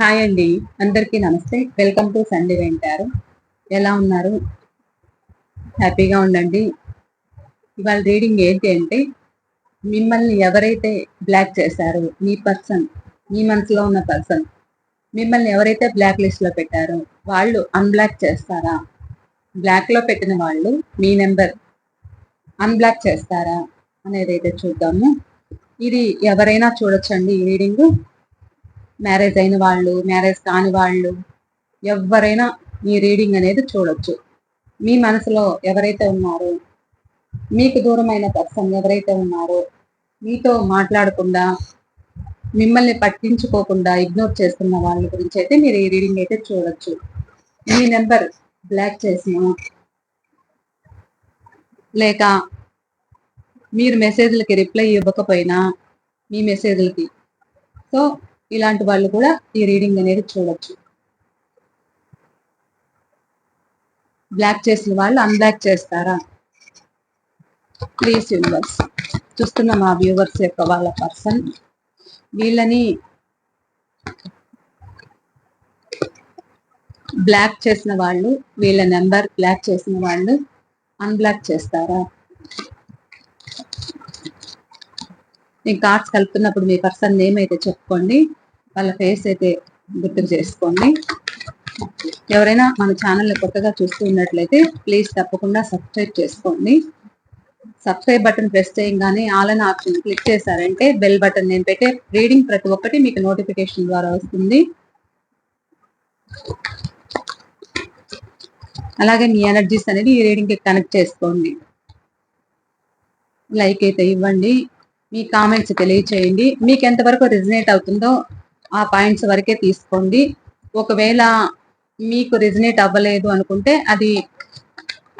Hi అండి. అందరికీ నమస్తే. వెల్కమ్ టు సండే వెంటారు ఎలా ఉన్నారు? హ్యాపీగా ఉండండి. ఇవాళ రీడింగ్ ఏంటి అంటే మిమ్మల్ని ఎవరైతే బ్లాక్ చేశారో మీ పర్సన్ మీ మనసులో ఉన్న పర్సన్ మిమ్మల్ని ఎవరైతే బ్లాక్ లిస్ట్లో పెట్టారో వాళ్ళు అన్బ్లాక్ చేస్తారా? బ్లాక్లో పెట్టిన వాళ్ళు మీ నెంబర్ అన్బ్లాక్ చేస్తారా? అనేది అయితే చూద్దాము. ఇది ఎవరైనా చూడొచ్చండి ఈ రీడింగ్ మ్యారేజ్ అయిన వాళ్ళు మ్యారేజ్ కాని వాళ్ళు ఎవరైనా ఈ రీడింగ్ అనేది చూడొచ్చు. మీ మనసులో ఎవరైతే ఉన్నారో మీకు దూరమైన పర్సన్ ఎవరైతే ఉన్నారో మీతో మాట్లాడకుండా మిమ్మల్ని పట్టించుకోకుండా ఇగ్నోర్ చేస్తున్న వాళ్ళ గురించి అయితే మీరు ఈ రీడింగ్ అయితే చూడొచ్చు. మీ నెంబర్ బ్లాక్ చేసిన లేక మీరు మెసేజ్లకి రిప్లై ఇవ్వకపోయినా మీ మెసేజ్లకి సో ఇలాంటి వాళ్ళు కూడా ఈ రీడింగ్ అనేది చూడొచ్చు. బ్లాక్ చేసిన వాళ్ళు అన్బ్లాక్ చేస్తారా? ప్లీజ్ యూనివర్స్ చూస్తున్న మా వ్యూవర్స్ యొక్క వాళ్ళ పర్సన్ వీళ్ళని బ్లాక్ చేసిన వాళ్ళు వీళ్ళ నెంబర్ బ్లాక్ చేసిన వాళ్ళు అన్బ్లాక్ చేస్తారా? నేను కార్డ్స్ కలుపుతున్నప్పుడు మీ పర్సన్ నేమ్ అయితే చెప్పుకోండి. వాళ్ళ ఫేస్ అయితే గుర్తుకు చేసుకోండి. ఎవరైనా మన ఛానల్ని కొత్తగా చూస్తూ ఉన్నట్లయితే ప్లీజ్ తప్పకుండా సబ్స్క్రైబ్ చేసుకోండి. సబ్స్క్రైబ్ బటన్ ప్రెస్ చేయగానే ఆల్ అన్ ఆప్షన్ క్లిక్ చేశారంటే బెల్ బటన్ నేను పెట్టే రీడింగ్ ప్రతి ఒక్కటి మీకు నోటిఫికేషన్ ద్వారా వస్తుంది. అలాగే మీ ఎనర్జీస్ అనేది ఈ రీడింగ్కి కనెక్ట్ చేసుకోండి. లైక్ అయితే ఇవ్వండి. మీ కామెంట్స్ తెలియచేయండి. మీకు ఎంతవరకు రిజనేట్ అవుతుందో ఆ పాయింట్స్ వరకే తీసుకోండి. ఒకవేళ మీకు రిజనేట్ అవ్వలేదు అనుకుంటే అది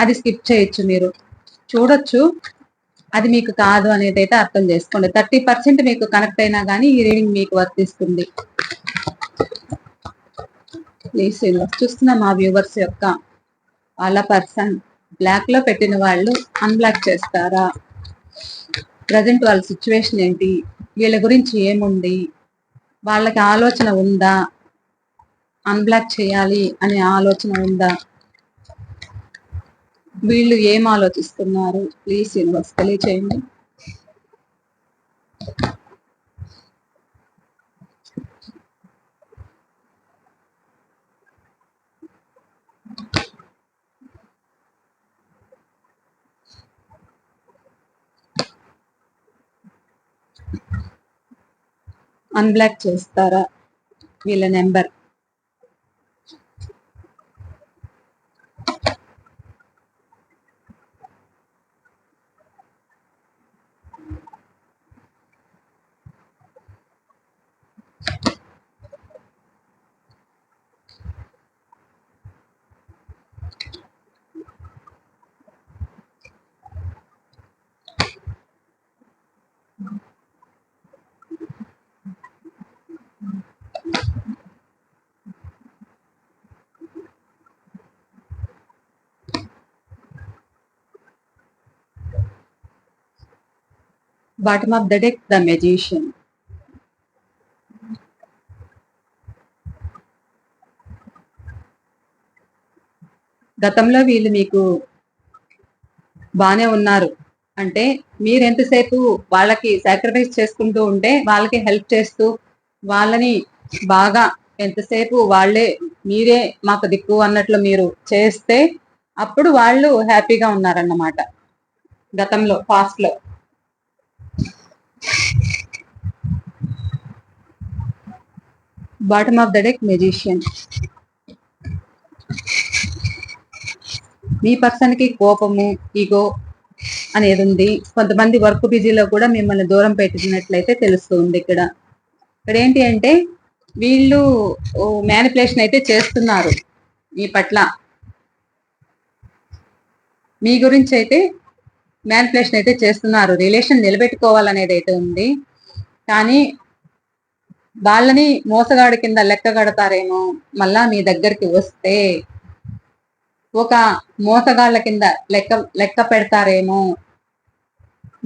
అది స్కిప్ చేయొచ్చు మీరు. చూడొచ్చు అది మీకు కాదు అనేది అయితే అర్థం చేసుకోండి. థర్టీ పర్సెంట్ మీకు కనెక్ట్ అయినా కానీ ఈ రీడింగ్ మీకు వర్తిస్తుంది. ప్లీజ్ చూస్తున్న మా వ్యూవర్స్ యొక్క వాళ్ళ పర్సన్ బ్లాక్లో పెట్టిన వాళ్ళు అన్బ్లాక్ చేస్తారా? ప్రజెంట్ వాళ్ళ సిచ్యువేషన్ ఏంటి? వీళ్ళ గురించి ఏముంది? వాళ్ళకి ఆలోచన ఉందా? అన్బ్లాక్ చేయాలి అనే ఆలోచన ఉందా? వీళ్ళు ఏం ఆలోచిస్తున్నారు? ప్లీజ్ యూనివర్స్ తెలియచేయండి. అన్బ్లాక్ చేస్తారా వీళ్ళ number? Bottom of the deck the magician. గతంలో వీళ్ళు మీకు బాగానే ఉన్నారు. అంటే మీరు ఎంతసేపు వాళ్ళకి సాక్రిఫైస్ చేసుకుంటూ ఉంటే వాళ్ళకి హెల్ప్ చేస్తూ వాళ్ళని బాగా ఎంతసేపు వాళ్ళే మీరే మాకు దిక్కు అన్నట్లు మీరు చేస్తే అప్పుడు వాళ్ళు హ్యాపీగా ఉన్నారన్నమాట. గతంలో పాస్ట్లో bottom of the deck magician మీ పర్సన్కి కోపము ఈగో అనేది ఉంది. కొంతమంది వర్క్ బిజీలో కూడా మిమ్మల్ని దూరం పెట్టినట్లయితే తెలుస్తుంది ఇక్కడ. ఇక్కడ ఏంటి అంటే వీళ్ళు మేనిపులేషన్ అయితే చేస్తున్నారు మీ పట్ల. మీ గురించి అయితే మేనిపులేషన్ అయితే చేస్తున్నారు. రిలేషన్ నిలబెట్టుకోవాలనేది అయితే ఉంది. కానీ వాళ్ళని మోసగాడి కింద లెక్క కడతారేమో మళ్ళా మీ దగ్గరికి వస్తే ఒక మోసగాళ్ళ కింద లెక్క లెక్క పెడతారేమో.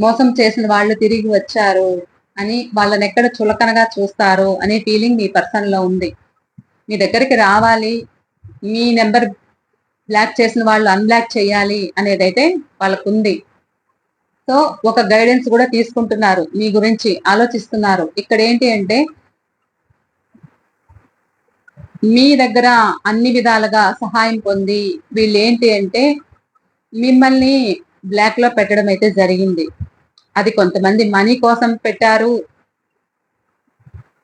మోసం చేసిన వాళ్ళు తిరిగి వచ్చారు అని వాళ్ళని ఎక్కడ చులకనగా చూస్తారు అనే ఫీలింగ్ మీ పర్సన్లో ఉంది. మీ దగ్గరికి రావాలి మీ నెంబర్ బ్లాక్ చేసిన వాళ్ళు అన్బ్లాక్ చేయాలి అనేది అయితే వాళ్ళకు ఉంది సో ఒక గైడెన్స్ కూడా తీసుకుంటున్నారు మీ గురించి ఆలోచిస్తున్నారు. ఇక్కడ ఏంటి అంటే మీ దగ్గర అన్ని విధాలుగా సహాయం పొంది వీళ్ళు ఏంటి అంటే మిమ్మల్ని బ్లాక్లో పెట్టడం అయితే జరిగింది. అది కొంతమంది మనీ కోసం పెట్టారు.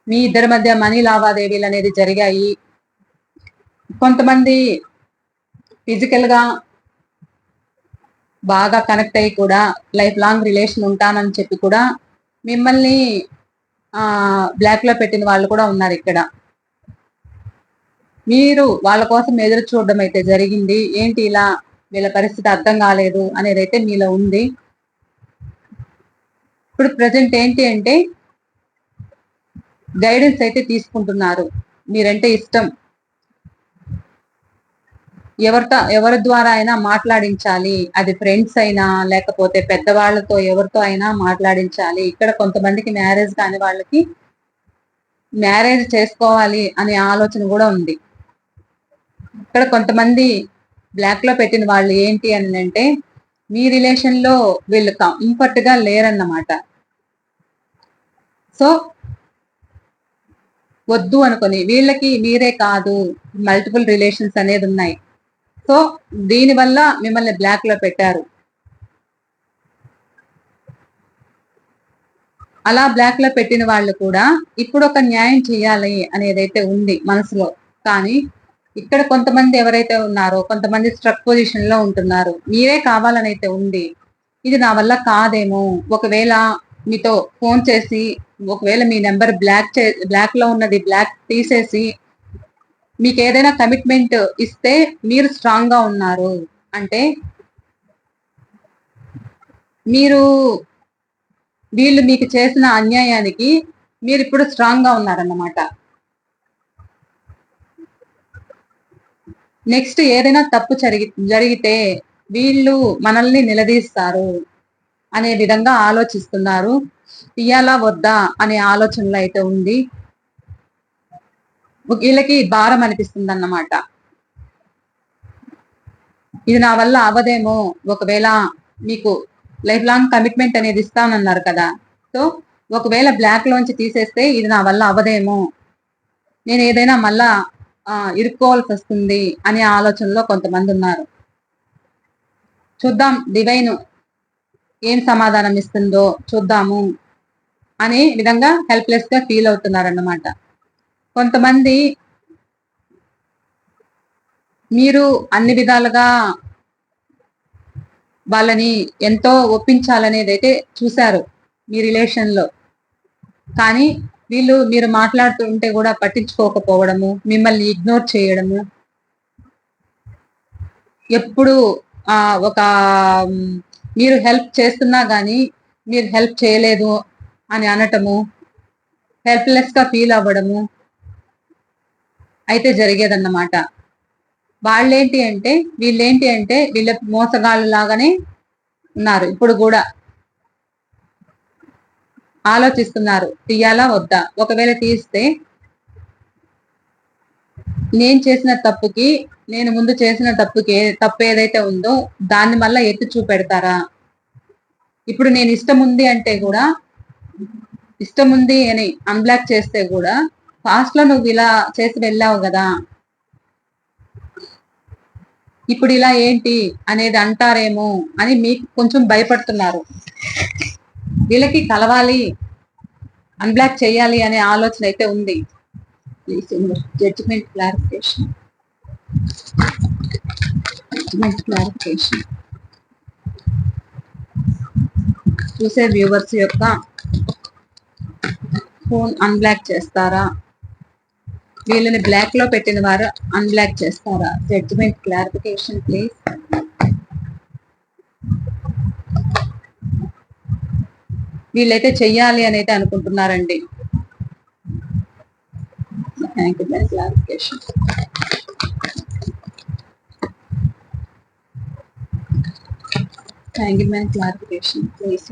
మీ ఇద్దరి మధ్య మనీ లావాదేవీలు అనేది జరిగాయి. కొంతమంది ఫిజికల్గా బాగా కనెక్ట్ అయ్యి కూడా లైఫ్ లాంగ్ రిలేషన్ ఉంటానని చెప్పి కూడా మిమ్మల్ని బ్లాక్లో పెట్టిన వాళ్ళు కూడా ఉన్నారు ఇక్కడ. మీరు వాళ్ళ కోసం ఎదురు చూడడం అయితే జరిగింది. ఏంటి ఇలా వీళ్ళ పరిస్థితి అర్థం కాలేదు అనేది అయితే మీలో ఉంది. ఇప్పుడు ప్రజెంట్ ఏంటి అంటే గైడెన్స్ అయితే తీసుకుంటున్నారు. మీరంటే ఇష్టం. ఎవరితో ఎవరి ద్వారా అయినా మాట్లాడించాలి. అది ఫ్రెండ్స్ అయినా లేకపోతే పెద్దవాళ్ళతో ఎవరితో అయినా మాట్లాడించాలి. ఇక్కడ కొంతమందికి మ్యారేజ్ కాని వాళ్ళకి మ్యారేజ్ చేసుకోవాలి అనే ఆలోచన కూడా ఉంది. ఇక్కడ కొంతమంది బ్లాక్లో పెట్టిన వాళ్ళు ఏంటి అని అంటే మీ రిలేషన్లో వీళ్ళు కంఫర్ట్గా లేరన్నమాట. సో వద్దు అనుకొని వీళ్ళకి మీరే కాదు మల్టిపుల్ రిలేషన్స్ అనేది ఉన్నాయి. సో దీని వల్ల మిమ్మల్ని బ్లాక్లో పెట్టారు. అలా బ్లాక్లో పెట్టిన వాళ్ళు కూడా ఇప్పుడు ఒక న్యాయం చేయాలి అనేదైతే ఉంది మనసులో. కానీ ఇక్కడ కొంతమంది ఎవరైతే ఉన్నారో కొంతమంది స్ట్రక్ పొజిషన్లో ఉంటున్నారు మీరే కావాలనైతే ఉంది. ఇది నా వల్ల కాదేమో. ఒకవేళ మీతో ఫోన్ చేసి ఒకవేళ మీ నెంబర్ బ్లాక్ చే బ్లాక్లో ఉన్నది బ్లాక్ తీసేసి మీకు ఏదైనా కమిట్మెంట్ ఇస్తే మీరు స్ట్రాంగ్గా ఉన్నారు. అంటే మీరు వీళ్ళు మీకు చేసిన అన్యాయానికి మీరు ఇప్పుడు స్ట్రాంగ్గా ఉన్నారన్నమాట. నెక్స్ట్ ఏదైనా తప్పు జరిగి జరిగితే వీళ్ళు మనల్ని నిలదీస్తారు అనే విధంగా ఆలోచిస్తున్నారు. ఇయ్యాలా వద్దా అనే ఆలోచనలో అయితే ఉంది. వీళ్ళకి భారం అనిపిస్తుంది అన్నమాట ఇది నా వల్ల అవదేమో ఒకవేళ మీకు లైఫ్ లాంగ్ కమిట్మెంట్ అనేది ఇస్తానన్నారు కదా. సో ఒకవేళ బ్లాక్ లోంచి తీసేస్తే ఇది నా వల్ల అవదేమో నేను ఏదైనా మళ్ళా ఇరుక్కోవాల్సి వస్తుంది అనే ఆలోచనలో కొంతమంది ఉన్నారు చూద్దాం డివైన్ ఏం సమాధానం ఇస్తుందో చూద్దాము అనే విధంగా హెల్ప్లెస్గా ఫీల్ అవుతున్నారన్నమాట. కొంతమంది మీరు అన్ని విధాలుగా వాళ్ళని ఎంతో ఒప్పించాలనేది అయితే చూశారు మీ రిలేషన్లో. కానీ వీళ్ళు మీరు మాట్లాడుతూ ఉంటే కూడా పట్టించుకోకపోవడము మిమ్మల్ని ఇగ్నోర్ చేయడము. ఎప్పుడు ఆ ఒక మీరు హెల్ప్ చేస్తున్నా కానీ మీరు హెల్ప్ చేయలేదు అని అనటము హెల్ప్లెస్గా ఫీల్ అవ్వడము అయితే జరిగేదన్నమాట. వాళ్ళేంటి అంటే వీళ్ళేంటి అంటే వీళ్ళ మోసగాళ్ళు లాగానే ఉన్నారు. ఇప్పుడు కూడా ఆలోచిస్తున్నారు. తీయాలా వద్దా? ఒకవేళ తీస్తే నేను చేసిన తప్పుకి నేను ముందు చేసిన తప్పుకి తప్పు ఏదైతే ఉందో దాన్ని మళ్ళీ ఎత్తి చూపెడతారా? ఇప్పుడు నేను ఇష్టం ఉంది అంటే కూడా ఇష్టం ఉంది అని అన్బ్లాక్ చేస్తే కూడా ఫాస్ట్లో నువ్వు ఇలా చేసి వెళ్ళావు కదా. ఇప్పుడు ఇలా ఏంటి అనేది అంటారేమో అని మీకు కొంచెం భయపడుతున్నారు. వీళ్ళకి కలవాలి అన్బ్లాక్ చేయాలి అనే ఆలోచన అయితే ఉంది. జడ్జిమెంట్ క్లారిఫికేషన్ జడ్జిమెంట్ క్లారిఫికేషన్ చూసే వ్యూవర్స్ యొక్క ఫోన్ అన్బ్లాక్ చేస్తారా? వీళ్ళని బ్లాక్లో పెట్టిన వారు అన్బ్లాక్ చేస్తారా? జడ్జిమెంట్ క్లారిఫికేషన్ ప్లీజ్ వీళ్ళైతే చెయ్యాలి అని అయితే అనుకుంటున్నారండి thank you clarification thank you ma'am clarification please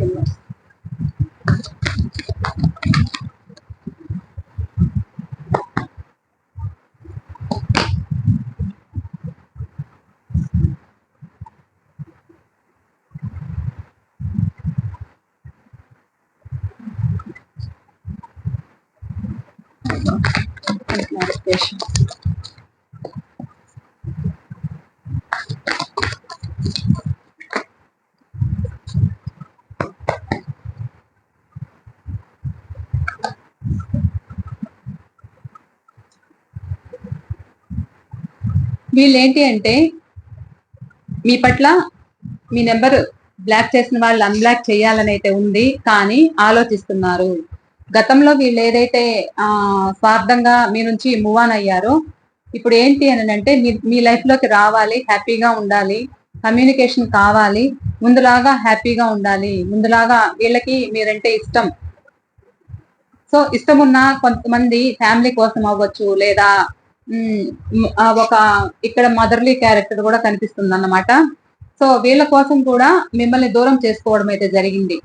Clarification. వీళ్ళేంటి అంటే మీ పట్ల మీ నెంబర్ బ్లాక్ చేసిన వాళ్ళు అన్బ్లాక్ చేయాలని అయితే ఉంది కానీ ఆలోచిస్తున్నారు గతంలో వీళ్ళు ఏదైతే ఆ స్వార్థంగా మీ నుంచి మూవ్ ఆన్ అయ్యారో ఇప్పుడు ఏంటి అని అంటే మీ మీ లైఫ్లోకి రావాలి హ్యాపీగా ఉండాలి కమ్యూనికేషన్ కావాలి ముందులాగా హ్యాపీగా ఉండాలి ముందులాగా వీళ్ళకి మీరంటే ఇష్టం. సో ఇష్టం ఉన్న కొంతమంది ఫ్యామిలీ కోసం అవ్వచ్చు లేదా ఒక ఇక్కడ మదర్లీ క్యారెక్టర్ కూడా కనిపిస్తుంది అన్నమాట సో వీళ్ళ కోసం కూడా మిమ్మల్ని దూరం చేసుకోవడం అయితే జరిగింది.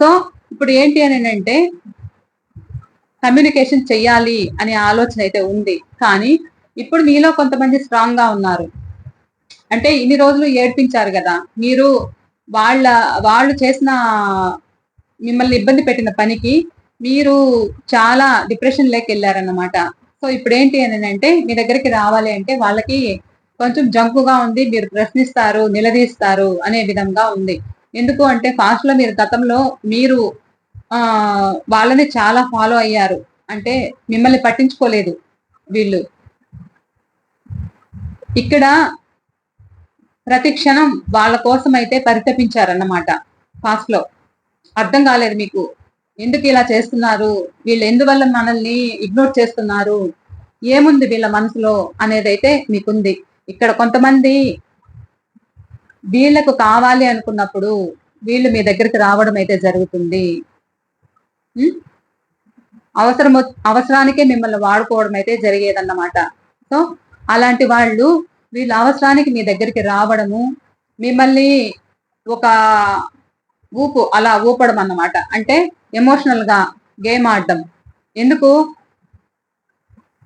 సో ఇప్పుడు ఏంటి అని అంటే కమ్యూనికేషన్ చెయ్యాలి అనే ఆలోచన అయితే ఉంది. కానీ ఇప్పుడు మీలో కొంతమంది స్ట్రాంగ్గా ఉన్నారు. అంటే ఇన్ని రోజులు ఏడ్పించారు కదా మీరు వాళ్ళ వాళ్ళు చేసిన మిమ్మల్ని ఇబ్బంది పెట్టిన పనికి మీరు చాలా డిప్రెషన్ లేక వెళ్ళారన్నమాట. సో ఇప్పుడు ఏంటి అని అంటే మీ దగ్గరికి రావాలి అంటే వాళ్ళకి కొంచెం జంకుగా ఉంది మీరు ప్రశ్నిస్తారు నిలదీస్తారు అనే విధంగా ఉంది. ఎందుకు అంటే ఫాస్ట్లో మీరు గతంలో మీరు వాళ్ళని చాలా ఫాలో అయ్యారు. అంటే మిమ్మల్ని పట్టించుకోలేదు వీళ్ళు. ఇక్కడ ప్రతి క్షణం వాళ్ళ కోసం అయితే పరితపించారన్నమాట ఫాస్ట్లో. అర్థం కాలేదు మీకు. ఎందుకు ఇలా చేస్తున్నారు? వీళ్ళు ఎందువల్ల మనల్ని ఇగ్నోర్ చేస్తున్నారు? ఏముంది వీళ్ళ మనసులో అనేది అయితే మీకుంది. ఇక్కడ కొంతమంది వీళ్ళకు కావాలి అనుకున్నప్పుడు వీళ్ళు మీ దగ్గరికి రావడం అయితే జరుగుతుంది. అవసరం అవసరానికే మిమ్మల్ని వాడుకోవడం అయితే జరిగేదన్నమాట. సో అలాంటి వాళ్ళు వీళ్ళ అవసరానికి మీ దగ్గరికి రావడము మిమ్మల్ని ఒక ఊపు అలా ఊపడం అన్నమాట. అంటే ఎమోషనల్గా గేమ్ ఆడడం. ఎందుకు?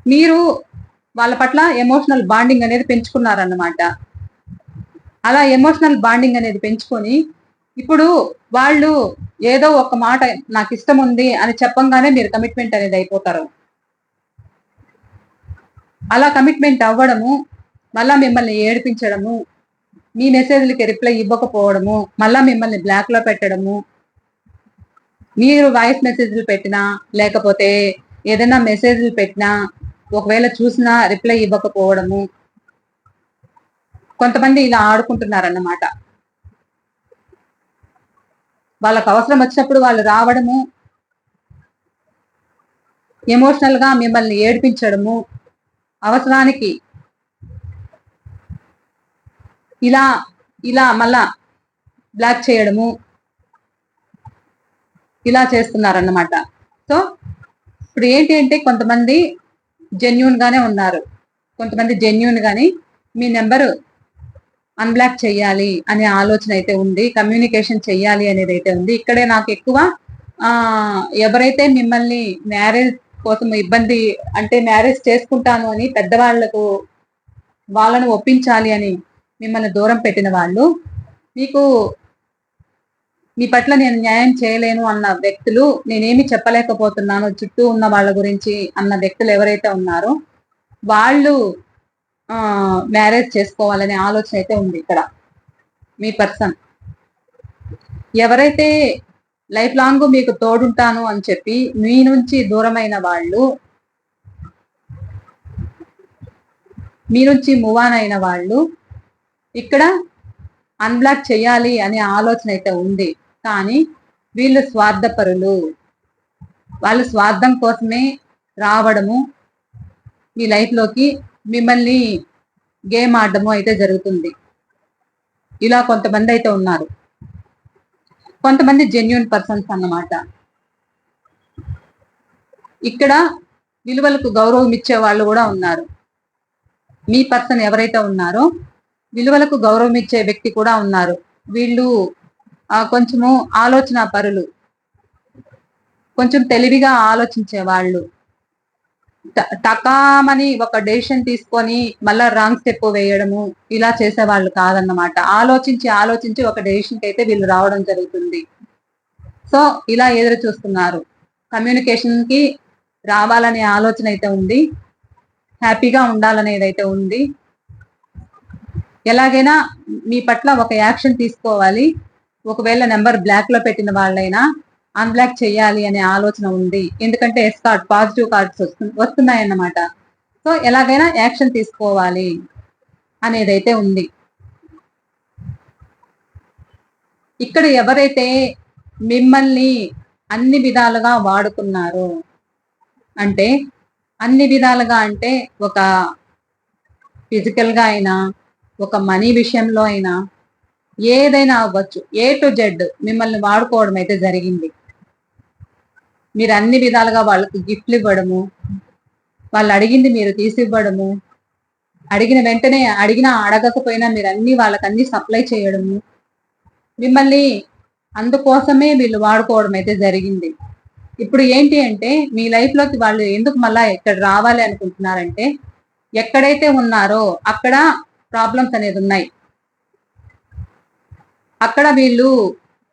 మీరు వాళ్ళ పట్ల ఎమోషనల్ బాండింగ్ అనేది పెంచుకున్నారన్నమాట. అలా ఎమోషనల్ బాండింగ్ అనేది పెంచుకొని ఇప్పుడు వాళ్ళు ఏదో ఒక మాట నాకు ఇష్టం ఉంది అని చెప్పంగానే మీరు కమిట్మెంట్ అనేది అయిపోతారు. అలా కమిట్మెంట్ అవ్వడము మళ్ళా మిమ్మల్ని ఏడిపించడము మీ మెసేజ్లకి రిప్లై ఇవ్వకపోవడము మళ్ళా మిమ్మల్ని బ్లాక్లో పెట్టడము మీరు వాయిస్ మెసేజ్లు పెట్టినా లేకపోతే ఏదైనా మెసేజ్లు పెట్టినా ఒకవేళ చూసినా రిప్లై ఇవ్వకపోవడము. కొంతమంది ఇలా ఆడుకుంటున్నారన్నమాట. వాళ్ళకు అవసరం వచ్చినప్పుడు వాళ్ళు రావడము ఎమోషనల్గా మిమ్మల్ని ఏడిపించడము అవసరానికి ఇలా ఇలా మళ్ళా బ్లాక్ చేయడము ఇలా చేస్తున్నారన్నమాట. సో ఇప్పుడు ఏంటి అంటే కొంతమంది జెన్యున్ గానే ఉన్నారు. కొంతమంది జెన్యున్ గాని మీ నెంబరు అన్బ్లాక్ చేయాలి అనే ఆలోచన అయితే ఉంది కమ్యూనికేషన్ చెయ్యాలి అనేది అయితే ఉంది. ఇక్కడే నాకు ఎక్కువ ఎవరైతే మిమ్మల్ని మ్యారేజ్ కోసం ఇబ్బంది అంటే మ్యారేజ్ చేసుకుంటాను అని పెద్దవాళ్ళకు వాళ్ళను ఒప్పించాలి అని మిమ్మల్ని దూరం పెట్టిన వాళ్ళు మీకు మీ పట్ల నేను న్యాయం చేయలేను అన్న వ్యక్తులు నేనేమి చెప్పలేకపోతున్నాను చుట్టూ ఉన్న వాళ్ళ గురించి అన్న వ్యక్తులు ఎవరైతే ఉన్నారో వాళ్ళు మ్యారేజ్ చేసుకోవాలనే ఆలోచన అయితే ఉంది ఇక్కడ. మీ పర్సన్ ఎవరైతే లైఫ్ లాంగ్ మీకు తోడుంటాను అని చెప్పి మీ నుంచి దూరమైన వాళ్ళు మీ నుంచి మూవ్ ఆన్ అయిన వాళ్ళు ఇక్కడ అన్బ్లాక్ చేయాలి అనే ఆలోచన అయితే ఉంది. కానీ వీళ్ళు స్వార్థపరులు. వాళ్ళు స్వార్థం కోసమే రావడము మీ లైఫ్లోకి మిమ్మల్ని గేమ్ ఆడడము అయితే జరుగుతుంది. ఇలా కొంతమంది అయితే ఉన్నారు. కొంతమంది జెన్యున్ పర్సన్స్ అన్నమాట. ఇక్కడ విలువలకు గౌరవం ఇచ్చే వాళ్ళు కూడా ఉన్నారు. మీ పర్సన్ ఎవరైతే ఉన్నారో విలువలకు గౌరవం ఇచ్చే వ్యక్తి కూడా ఉన్నారు. వీళ్ళు కొంచెము ఆలోచన పరులు కొంచెం తెలివిగా ఆలోచించే వాళ్ళు. టకామని ఒక డెసిషన్ తీసుకొని మళ్ళా రాంగ్ స్టెప్ వేయడము ఇలా చేసే వాళ్ళు కాదన్నమాట. ఆలోచించి ఆలోచించి ఒక డెసిషన్ అయితే వీళ్ళు రావడం జరుగుతుంది. సో ఇలా ఎదురు చూస్తున్నారు. కమ్యూనికేషన్కి రావాలనే ఆలోచన అయితే ఉంది. హ్యాపీగా ఉండాలనేది అయితే ఉంది. ఎలాగైనా మీ పట్ల ఒక యాక్షన్ తీసుకోవాలి. ఒకవేళ నెంబర్ బ్లాక్లో పెట్టిన వాళ్ళైనా అన్బ్లాక్ చేయాలి అనే ఆలోచన ఉంది. ఎందుకంటే ఎస్ కార్డ్ పాజిటివ్ కార్డ్స్ వస్తున్నాయి అన్నమాట సో ఎలాగైనా యాక్షన్ తీసుకోవాలి అనేది అయితే ఉంది. ఇక్కడ ఎవరైతే మిమ్మల్ని అన్ని విధాలుగా వాడుకున్నారో అంటే అన్ని విధాలుగా అంటే ఒక ఫిజికల్గా అయినా ఒక మనీ విషయంలో అయినా ఏదైనా అవ్వచ్చు. ఏ టు జెడ్ మిమ్మల్ని వాడుకోవడం అయితే జరిగింది. మీరు అన్ని విధాలుగా వాళ్ళకి గిఫ్ట్లు ఇవ్వడము వాళ్ళు అడిగింది మీరు తీసివ్వడము అడిగిన వెంటనే అడిగినా అడగకపోయినా మీరు అన్ని వాళ్ళకి అన్ని సప్లై చేయడము. మిమ్మల్ని అందుకోసమే వీళ్ళు వాడుకోవడం అయితే జరిగింది. ఇప్పుడు ఏంటి అంటే మీ లైఫ్లోకి వాళ్ళు ఎందుకు మళ్ళా ఇక్కడ రావాలి అనుకుంటున్నారంటే ఎక్కడైతే ఉన్నారో అక్కడ ప్రాబ్లమ్స్ అనేది ఉన్నాయి. అక్కడ వీళ్ళు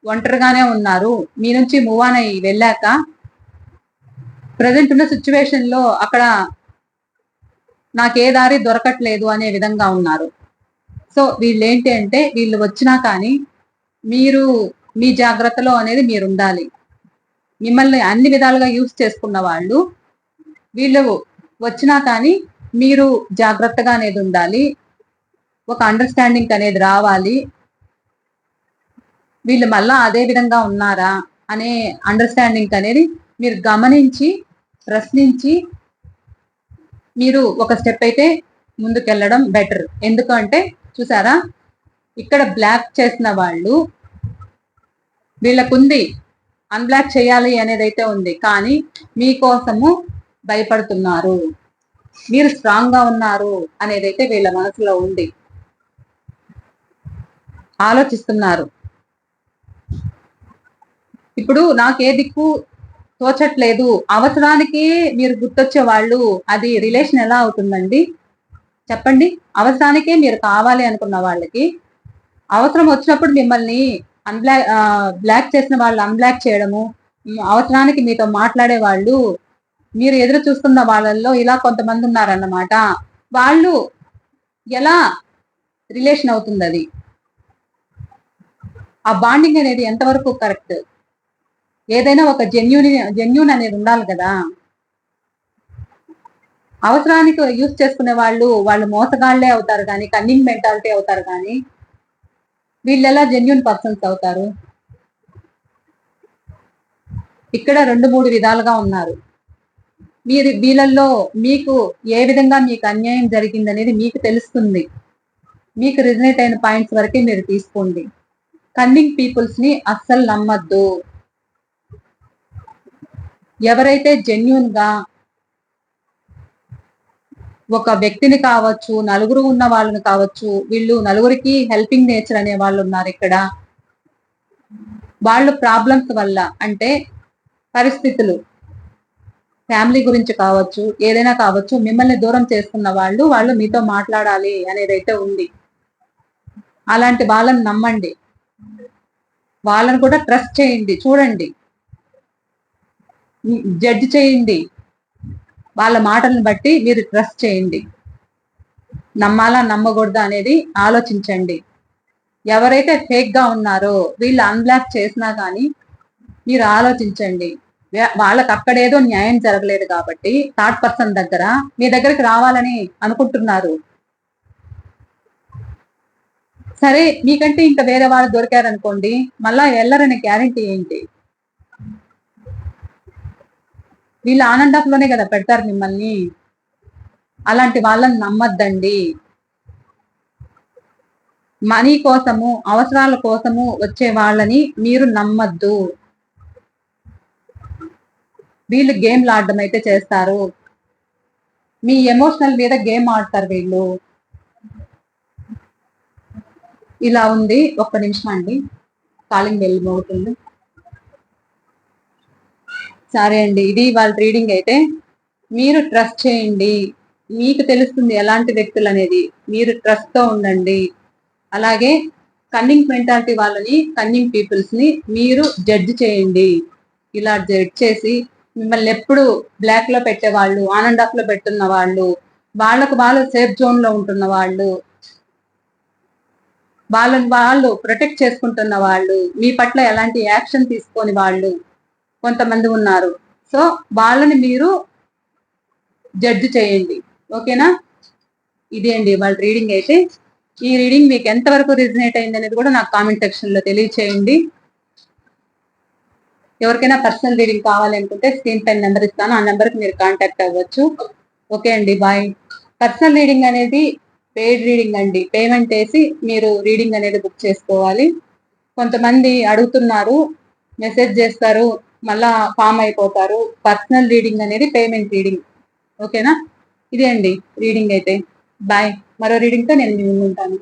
ఒంటరిగానే ఉన్నారు. మీ నుంచి మూవ్ ఆన్ అయ్యి వెళ్ళాక ప్రజెంట్ ఉన్న సిచ్యువేషన్లో అక్కడ నాకు ఏ దారి దొరకట్లేదు అనే విధంగా ఉన్నారు. సో వీళ్ళు ఏంటి అంటే వీళ్ళు వచ్చినా కానీ మీరు మీ జాగ్రత్తలో అనేది మీరు ఉండాలి మిమ్మల్ని అన్ని విధాలుగా యూస్ చేసుకున్న వాళ్ళు వీళ్ళు వచ్చినా కానీ మీరు జాగ్రత్తగా అనేది ఉండాలి. ఒక అండర్స్టాండింగ్ అనేది రావాలి. వీళ్ళు మళ్ళా అదే విధంగా ఉన్నారా అనే అండర్స్టాండింగ్ అనేది మీరు గమనించి ప్రశ్నించి మీరు ఒక స్టెప్ అయితే ముందుకెళ్ళడం బెటర్ ఎందుకంటే చూసారా? ఇక్కడ బ్లాక్ చేసిన వాళ్ళు వీళ్ళకుంది అన్బ్లాక్ చేయాలి అనేది అయితే ఉంది. కానీ మీకోసము భయపడుతున్నారు. మీరు స్ట్రాంగ్గా ఉన్నారు అనేది అయితే వీళ్ళ మనసులో ఉంది. ఆలోచిస్తున్నారు. ఇప్పుడు నాకు ఏ దిక్కు తోచట్లేదు. అవసరానికి మీరు గుర్తొచ్చే వాళ్ళు అది రిలేషన్ ఎలా అవుతుందండి? చెప్పండి. అవసరానికే మీరు కావాలి అనుకున్న వాళ్ళకి అవసరం వచ్చినప్పుడు మిమ్మల్ని అన్బ్లాక్ బ్లాక్ చేసిన వాళ్ళు అన్బ్లాక్ చేయడము అవసరానికి మీతో మాట్లాడే వాళ్ళు మీరు ఎదురు చూస్తున్న వాళ్ళల్లో ఇలా కొంతమంది ఉన్నారన్నమాట. వాళ్ళు ఎలా రిలేషన్ అవుతుంది అది ఆ బాండింగ్ అనేది ఎంతవరకు కరెక్ట్ ఏదైనా ఒక జెన్యూన్ జెన్యున్ అనేది ఉండాలి కదా. అవసరానికి యూజ్ చేసుకునే వాళ్ళు వాళ్ళు మోసగాళ్ళే అవుతారు కానీ కన్నింగ్ మెంటాలిటీ అవుతారు కానీ వీళ్ళు ఎలా జెన్యున్ పర్సన్స్ అవుతారు? ఇక్కడ రెండు మూడు విధాలుగా ఉన్నారు. మీరు వీళ్ళల్లో మీకు ఏ విధంగా మీకు అన్యాయం జరిగింది అనేది మీకు తెలుస్తుంది. మీకు రిజనేట్ అయిన పాయింట్స్ వరకే మీరు తీసుకోండి. కన్నింగ్ పీపుల్స్ని అస్సలు నమ్మద్దు. ఎవరైతే జెన్యున్గా ఒక వ్యక్తిని కావచ్చు నలుగురు ఉన్న వాళ్ళని కావచ్చు వీళ్ళు నలుగురికి హెల్పింగ్ నేచర్ అనే వాళ్ళు ఉన్నారు ఇక్కడ. వాళ్ళు ప్రాబ్లమ్స్ వల్ల అంటే పరిస్థితులు ఫ్యామిలీ గురించి కావచ్చు ఏదైనా కావచ్చు మిమ్మల్ని దూరం చేసుకున్న వాళ్ళు వాళ్ళు మీతో మాట్లాడాలి అనేది అయితే ఉంది. అలాంటి వాళ్ళని నమ్మండి. వాళ్ళని కూడా ట్రస్ట్ చేయండి చూడండి. జడ్జ్ చేయండి. వాళ్ళ మాటలను బట్టి మీరు ట్రస్ట్ చేయండి. నమ్మాలా నమ్మకూడదా అనేది ఆలోచించండి. ఎవరైతే ఫేక్గా ఉన్నారో వీళ్ళు అన్బ్లాక్ చేసినా కానీ మీరు ఆలోచించండి. వాళ్ళకి అక్కడేదో న్యాయం జరగలేదు కాబట్టి థర్డ్ పర్సన్ దగ్గర మీ దగ్గరికి రావాలని అనుకుంటున్నారు. సరే మీకంటే ఇంకా వేరే వాళ్ళు దొరికారనుకోండి మళ్ళా వెళ్ళరని గ్యారంటీ ఏంటి? వీళ్ళు ఆన్ అండ్ ఆఫ్లోనే కదా పెడతారు మిమ్మల్ని. అలాంటి వాళ్ళని నమ్మద్దండి. మనీ కోసము అవసరాల కోసము వచ్చే వాళ్ళని మీరు నమ్మద్దు. వీళ్ళు గేమ్లు ఆడడం అయితే చేస్తారు. మీ ఎమోషనల్ మీద గేమ్ ఆడతారు వీళ్ళు. ఇలా ఉంది. ఒక్క నిమిషం అండి. కాలింగ్ వెళ్ళి మోగుతుంది. సరే అండి ఇది వాళ్ళ రీడింగ్ అయితే మీరు ట్రస్ట్ చేయండి. మీకు తెలుస్తుంది ఎలాంటి వ్యక్తులు అనేది. మీరు ట్రస్ట్తో ఉండండి. అలాగే కన్నింగ్ మెంటాలిటీ వాళ్ళని కన్నింగ్ పీపుల్స్ని మీరు జడ్జ్ చేయండి. ఇలా జడ్జ్ చేసి మిమ్మల్ని ఎప్పుడు బ్లాక్లో పెట్టే పెట్టేవాళ్ళు ఆన్ అండ్ పెట్టున్న వాళ్ళు వాళ్ళకు వాళ్ళు సేఫ్ జోన్లో ఉంటున్న వాళ్ళు వాళ్ళని వాళ్ళు ప్రొటెక్ట్ చేసుకుంటున్న వాళ్ళు మీ పట్ల ఎలాంటి యాక్షన్ తీసుకొని వాళ్ళు కొంతమంది ఉన్నారు. సో వాళ్ళని మీరు జడ్జ్ చేయండి. ఓకేనా? ఇది అండి వాళ్ళ రీడింగ్ అయితే. ఈ రీడింగ్ మీకు ఎంతవరకు రిజనేట్ అయింది అనేది కూడా నాకు కామెంట్ సెక్షన్లో తెలియచేయండి. ఎవరికైనా పర్సనల్ రీడింగ్ కావాలనుకుంటే స్క్రీన్ పైన నెంబర్ ఇస్తాను. ఆ నెంబర్కి మీరు కాంటాక్ట్ అవ్వచ్చు. ఓకే అండి బాయ్ పర్సనల్ రీడింగ్ అనేది పెయిడ్ రీడింగ్ అండి. పేమెంట్ వేసి మీరు రీడింగ్ అనేది బుక్ చేసుకోవాలి. కొంతమంది అడుగుతున్నారు మెసేజ్ చేస్తారు. మళ్ళా ఫామ్ అయిపోతారు. పర్సనల్ రీడింగ్ అనేది పేమెంట్ రీడింగ్. ఓకేనా? ఇదే అండి రీడింగ్ అయితే. బాయ్. మరో రీడింగ్తో నేను మీ ఉంటాను